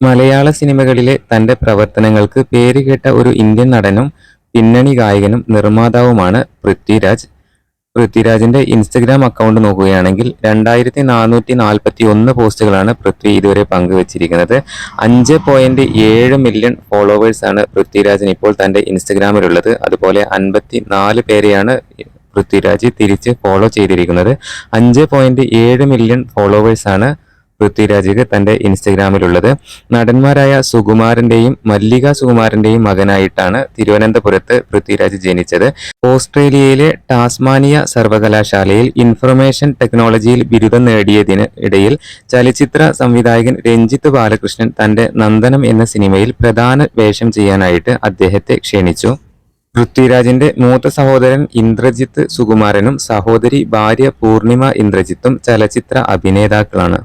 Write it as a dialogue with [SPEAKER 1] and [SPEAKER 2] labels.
[SPEAKER 1] മലയാള സിനിമകളിലെ തന്റെ പ്രവർത്തനങ്ങൾക്ക് പേരുകേട്ട ഒരു ഇന്ത്യൻ നടനും പിന്നണി ഗായകനും നിർമ്മാതാവുമാണ് പൃഥ്വിരാജ്. പൃഥ്വിരാജിന്റെ ഇൻസ്റ്റഗ്രാം അക്കൗണ്ട് നോക്കുകയാണെങ്കിൽ രണ്ടായിരത്തി നാനൂറ്റി നാൽപ്പത്തി ഒന്ന് പോസ്റ്റുകളാണ് പൃഥ്വി ഇതുവരെ പങ്കുവച്ചിരിക്കുന്നത്. അഞ്ച് പോയിന്റ് ഏഴ് മില്യൺ ഫോളോവേഴ്സാണ് പൃഥ്വിരാജിന് ഇപ്പോൾ തന്റെ ഇൻസ്റ്റഗ്രാമിലുള്ളത്. അതുപോലെ അൻപത്തി നാല് പേരെയാണ് പൃഥ്വിരാജ് തിരിച്ച് ഫോളോ ചെയ്തിരിക്കുന്നത്. അഞ്ച് പോയിന്റ് ഏഴ് മില്യൺ ഫോളോവേഴ്സാണ് പൃഥ്വിരാജിക്ക് തന്റെ ഇൻസ്റ്റഗ്രാമിലുള്ളത്. നടന്മാരായ സുകുമാരന്റെയും മല്ലിക സുകുമാരന്റെയും മകനായിട്ടാണ് തിരുവനന്തപുരത്ത് പൃഥ്വിരാജ് ജനിച്ചത്. ഓസ്ട്രേലിയയിലെ ടാസ്മാനിയ സർവകലാശാലയിൽ ഇൻഫർമേഷൻ ടെക്നോളജിയിൽ ബിരുദം നേടിയതിന് ഇടയിൽ ചലച്ചിത്ര സംവിധായകൻ രഞ്ജിത്ത് ബാലകൃഷ്ണൻ തന്റെ നന്ദനം എന്ന സിനിമയിൽ പ്രധാന വേഷം ചെയ്യാനായിട്ട് അദ്ദേഹത്തെ ക്ഷണിച്ചു. പൃഥ്വിരാജിന്റെ മൂത്ത സഹോദരൻ ഇന്ദ്രജിത്ത് സുകുമാരനും സഹോദരി ഭാര്യ പൂർണിമ ഇന്ദ്രജിത്തും ചലച്ചിത്ര അഭിനേതാക്കളാണ്.